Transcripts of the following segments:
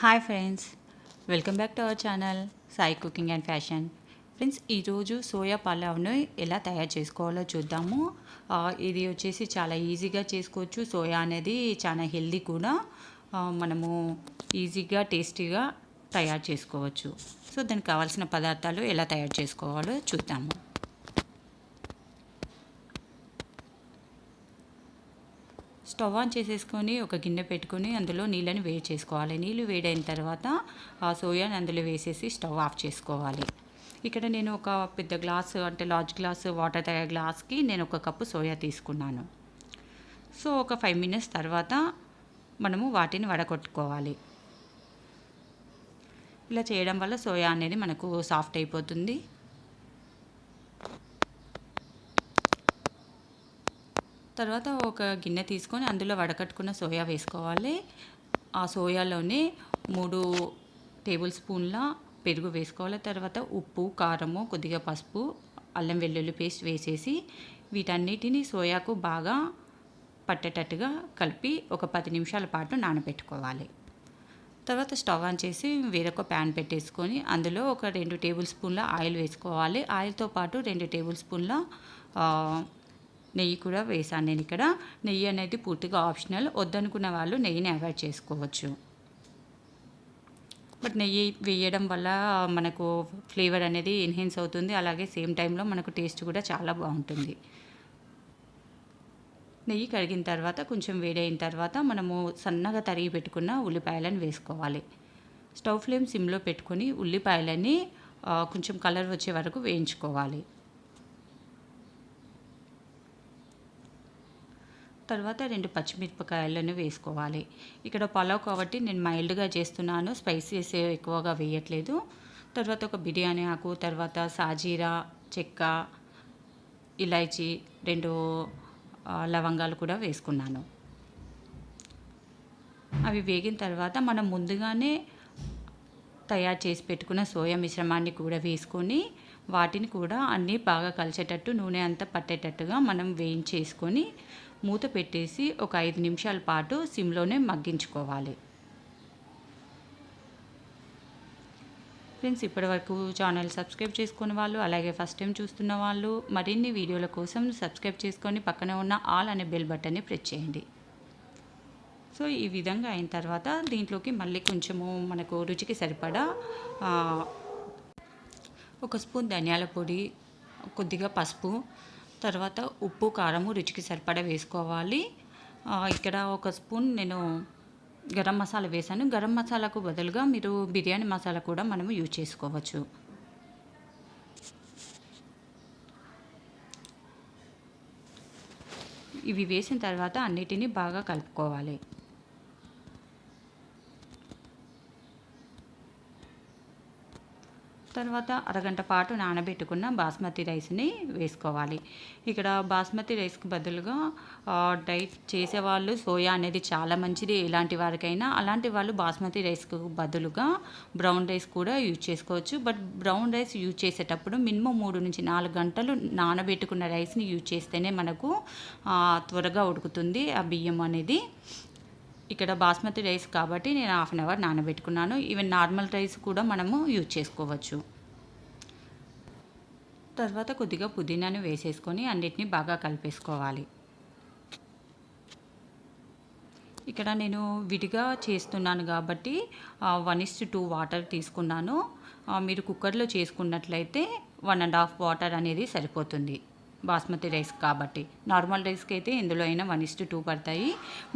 Hi friends welcome back to our channel Sai cooking and fashion friends ఈరోజు soya పలావ్ను ఎలా తయారు చేసుకోవాలో చూద్దాము. ఇది వచ్చేసి చాలా ఈజీగా చేసుకోవచ్చు. సోయా అనేది చాలా హెల్దీ కూడా. మనము ఈజీగా టేస్టీగా తయారు చేసుకోవచ్చు. సో దానికి కావాల్సిన పదార్థాలు ఎలా తయారు చేసుకోవాలో చూద్దాము. స్టవ్ ఆన్ చేసేసుకొని ఒక గిన్నె పెట్టుకొని అందులో నీళ్ళని వేడి చేసుకోవాలి. నీళ్ళు వేడైన తర్వాత ఆ సోయాని అందులో వేసేసి స్టవ్ ఆఫ్ చేసుకోవాలి. ఇక్కడ నేను ఒక పెద్ద గ్లాస్ అంటే లార్జ్ గ్లాస్ వాటర్ తయారు గ్లాస్కి నేను ఒక కప్పు సోయా తీసుకున్నాను. సో ఒక ఫైవ్ మినిట్స్ తర్వాత మనము వాటిని వడగొట్టుకోవాలి. ఇలా చేయడం వల్ల సోయా అనేది మనకు సాఫ్ట్ అయిపోతుంది. తర్వాత ఒక గిన్నె తీసుకొని అందులో వడకట్టుకున్న సోయా వేసుకోవాలి. ఆ సోయాలోనే మూడు టేబుల్ స్పూన్ల పెరుగు వేసుకోవాలి. తర్వాత ఉప్పు కారము కొద్దిగా పసుపు అల్లం వెల్లుల్లి పేస్ట్ వేసేసి వీటన్నిటిని సోయాకు బాగా పట్టేటట్టుగా కలిపి ఒక పది నిమిషాల పాటు నానబెట్టుకోవాలి. తర్వాత స్టవ్ ఆన్ చేసి వేరొక ప్యాన్ పెట్టేసుకొని అందులో ఒక రెండు టేబుల్ స్పూన్ల ఆయిల్ వేసుకోవాలి. ఆయిల్తో పాటు రెండు టేబుల్ స్పూన్ల నెయ్యి కూడా వేసాను నేను ఇక్కడ. నెయ్యి అనేది పూర్తిగా ఆప్షనల్ వద్దనుకున్న వాళ్ళు నెయ్యిని అవాయిడ్ చేసుకోవచ్చు. బట్ నెయ్యి వేయడం వల్ల మనకు ఫ్లేవర్ అనేది ఎన్హెన్స్ అవుతుంది. అలాగే సేమ్ టైంలో మనకు టేస్ట్ కూడా చాలా బాగుంటుంది. నెయ్యి కరిగిన తర్వాత కొంచెం వేడైన తర్వాత మనము సన్నగా తరిగి పెట్టుకున్న ఉల్లిపాయలను వేసుకోవాలి. స్టవ్ ఫ్లేమ్ సిమ్లో పెట్టుకొని ఉల్లిపాయలని కొంచెం కలర్ వచ్చే వరకు వేయించుకోవాలి. తర్వాత రెండు పచ్చిమిరపకాయలను వేసుకోవాలి. ఇక్కడ పలావ్ కాబట్టి నేను మైల్డ్గా చేస్తున్నాను. స్పైసీస్ ఎక్కువగా వేయట్లేదు. తర్వాత ఒక బిర్యానీ ఆకు తర్వాత సాజీరా చెక్క ఇలాచి రెండు లవంగాలు కూడా వేసుకున్నాను. అవి వేగిన తర్వాత మనం ముందుగానే తయారు చేసి పెట్టుకున్న సోయా మిశ్రమాన్ని కూడా వేసుకొని వాటిని కూడా అన్నీ బాగా కలిసేటట్టు నూనె అంతా పట్టేటట్టుగా మనం వేయించేసుకొని మూత పెట్టేసి ఒక ఐదు నిమిషాల పాటు సిమ్లోనే మగ్గించుకోవాలి. ఫ్రెండ్స్ ఇప్పటివరకు ఛానల్ సబ్స్క్రైబ్ చేసుకున్న వాళ్ళు అలాగే ఫస్ట్ టైం చూస్తున్న వాళ్ళు మరిన్ని వీడియోల కోసం సబ్స్క్రైబ్ చేసుకొని పక్కన ఉన్న ఆల్ అనే బెల్ బటన్ని ప్రెస్ చేయండి. సో ఈ విధంగా అయిన తర్వాత దీంట్లోకి మళ్ళీ కొంచెము మనకు రుచికి సరిపడా ఒక స్పూన్ ధనియాల పొడి కొద్దిగా పసుపు తర్వాత ఉప్పు కారము రుచికి సరిపడా వేసుకోవాలి. ఇక్కడ ఒక స్పూన్ నేను గరం మసాలా వేసాను గరం మసాలాకు బదులుగా మీరు బిర్యానీ మసాలా కూడా మనము యూజ్ చేసుకోవచ్చు. ఇవి వేసిన తర్వాత అన్నిటినీ బాగా కలుపుకోవాలి. తర్వాత అరగంట పాటు నానబెట్టుకున్న బాస్మతి రైస్ని వేసుకోవాలి. ఇక్కడ బాస్మతి రైస్కి బదులుగా డైట్ చేసేవాళ్ళు సోయా అనేది చాలా మంచిది ఎలాంటి వారికైనా. అలాంటి వాళ్ళు బాస్మతి రైస్కు బదులుగా బ్రౌన్ రైస్ కూడా యూజ్ చేసుకోవచ్చు. బట్ బ్రౌన్ రైస్ యూజ్ చేసేటప్పుడు మినిమం మూడు నుంచి నాలుగు గంటలు నానబెట్టుకున్న రైస్ని యూజ్ చేస్తేనే మనకు త్వరగా ఉడుకుతుంది ఆ బియ్యం అనేది. ఇక్కడ బాస్మతి రైస్ కాబట్టి నేను హాఫ్ అన్ అవర్ నానబెట్టుకున్నాను. ఈవెన్ నార్మల్ రైస్ కూడా మనము యూజ్ చేసుకోవచ్చు. తర్వాత కొద్దిగా పుదీనాను వేసేసుకొని అన్నిటినీ బాగా కలిపేసుకోవాలి. ఇక్కడ నేను విడిగా చేస్తున్నాను కాబట్టి వన్ ఇస్ టూ వాటర్ తీసుకున్నాను. మీరు కుక్కర్లో చేసుకున్నట్లయితే వన్ అండ్ హాఫ్ వాటర్ అనేది సరిపోతుంది. బాస్మతి రైస్ కాబట్టి. నార్మల్ రైస్కి అయితే ఇందులో అయినా వన్ ఇస్ టూ పడతాయి.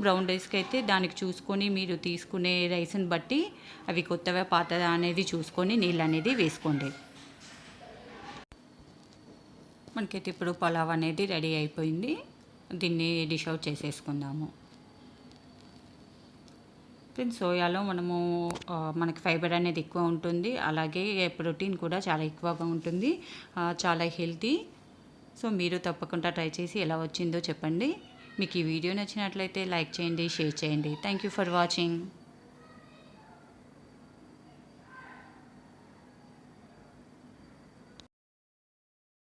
బ్రౌన్ రైస్కి అయితే దానికి చూసుకొని మీరు తీసుకునే రైస్ని బట్టి అవి కొత్తవా పాతదా అనేది చూసుకొని నీళ్ళు అనేది వేసుకోండి. మనకైతే ఇప్పుడు పలావ్ అనేది రెడీ అయిపోయింది. దీన్ని డిష్ అవుట్ చేసేసుకుందాము. ఫ్రెండ్స్ సోయాలో మనము మనకి ఫైబర్ అనేది ఎక్కువ ఉంటుంది. అలాగే ప్రోటీన్ కూడా చాలా ఎక్కువగా ఉంటుంది. చాలా హెల్తీ. సో మీరు తప్పకుండా ట్రై చేసి ఎలా వచ్చిందో చెప్పండి. మీకు ఈ వీడియో నచ్చినట్లయితే లైక్ చేయండి షేర్ చేయండి. Thank you for watching